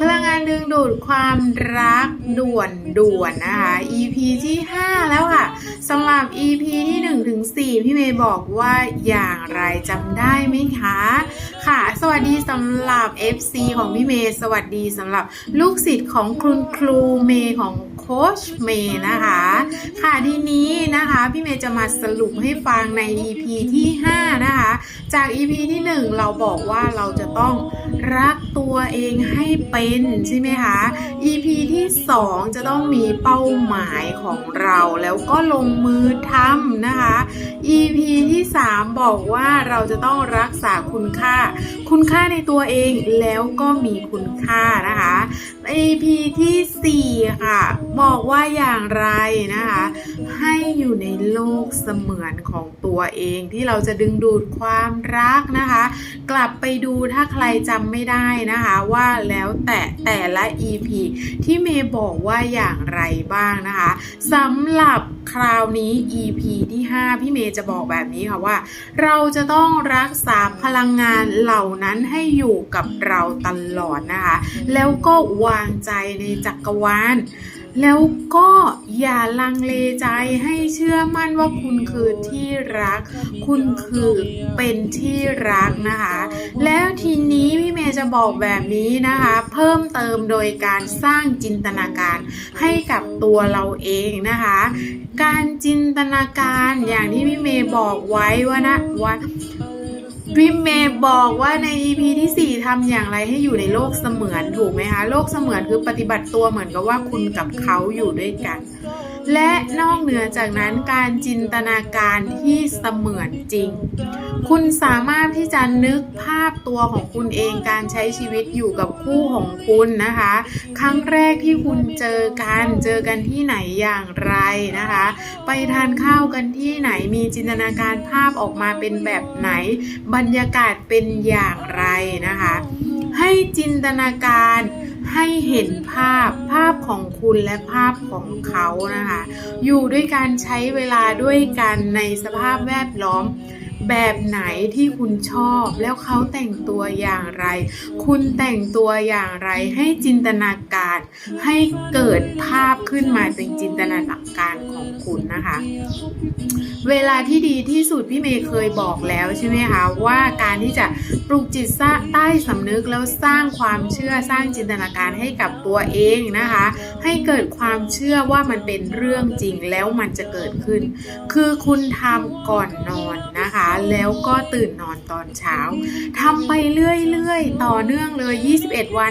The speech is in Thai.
พลังงานดึงดูดความรักด่วนด่วนนะคะ EP ที่ 5 แล้วค่ะสำหรับ EP ที่ ถึง4พี่เมย์บอกว่าอย่างไรจำได้ไหมคะ ค่ะ สวัสดีสำหรับ FC ของพี่เมย์สวัสดีสำหรับลูกศิษย์ของคุณครูเมย์ของโค้ชเมย์นะคะ ค่ะทีนี้นะคะ พี่เมย์จะมาสรุปให้ฟังใน EP ที่ 5 นะคะ จาก EP ที่ 1 เราบอกว่าเราจะต้องรักตัวเองให้เป็นใช่ไหมคะ EP ที่ 2 จะต้องมีเป้าหมายของเราแล้วก็ลงมือทำนะคะ EP ที่ 3 บอกว่าเราจะต้องรักษาคุณค่า คุณค่าในตัวเองแล้วก็มีคุณค่านะคะ EP ที่ 4 ค่ะ บอกว่าอย่างไรนะคะ ให้อยู่ในโลกเสมือนของตัวเองที่เราจะดึงดูดความรักนะคะ กลับไปดูถ้าใครจำไม่ได้นะคะว่าแล้วแต่แต่ละ EP ที่เมย์บอกว่าอย่างไรบ้างนะคะสำหรับคราวนี้ EP ที่ 5พี่เมย์จะบอกแบบนี้ค่ะว่า เราจะต้องรักษาพลังงานเหล่านั้นให้อยู่กับเราตลอดนะคะ แล้วก็วางใจในจักรวาล แล้วก็อย่าลังเลใจให้เชื่อมั่นว่าคุณคือที่รัก คุณคือเป็นที่รักนะคะ แล้วทีนี้พี่เมย์จะบอกแบบนี้นะคะ เพิ่มเติมโดยการสร้างจินตนาการให้กับตัวเราเองนะคะ การจินตนาการอย่างที่พี่เมย์บอกไว้ว่านะว่า พี่เมย์บอกว่าใน EP ที่ 4ทำอย่างไรให้อยู่ในโลกเสมือนถูกไหมคะ โลกเสมือนคือปฏิบัติตัวเหมือนกับว่าคุณกับเขาอยู่ด้วยกัน และนอกเหนือจากนั้นการจินตนาการที่เสมือนจริง คุณสามารถที่จะนึกภาพตัวของคุณเองการใช้ชีวิตอยู่กับคู่ของคุณนะคะ ครั้งแรกที่คุณเจอกันเจอกันที่ไหนอย่างไรนะคะ ไปทานข้าวกันที่ไหนมีจินตนาการภาพออกมาเป็นแบบไหน บรรยากาศเป็นอย่างไรนะคะ ให้จินตนาการ ให้เห็นภาพภาพของคุณและภาพของเขานะคะ อยู่ด้วยการใช้เวลาด้วยกันในสภาพแวดล้อม แบบไหนที่คุณชอบแล้วเขาแต่งตัวอย่างไร คุณแต่งตัวอย่างไรให้จินตนาการ ให้เกิดภาพขึ้นมาเป็นจินตนาการของคุณนะคะ เวลาที่ดีที่สุดพี่เมย์เคยบอกแล้วใช่ไหมคะว่าการที่จะปลูกจิตใต้สำนึกแล้วสร้างความเชื่อสร้างจินตนาการให้กับตัวเองนะคะ ให้เกิดความเชื่อว่ามันเป็นเรื่องจริงแล้วมันจะเกิดขึ้น คือคุณทำก่อนนอนนะคะแล้วก็ตื่นนอนตอนเช้าทำไปเรื่อยๆ ต่อเนื่องเลย 21 วัน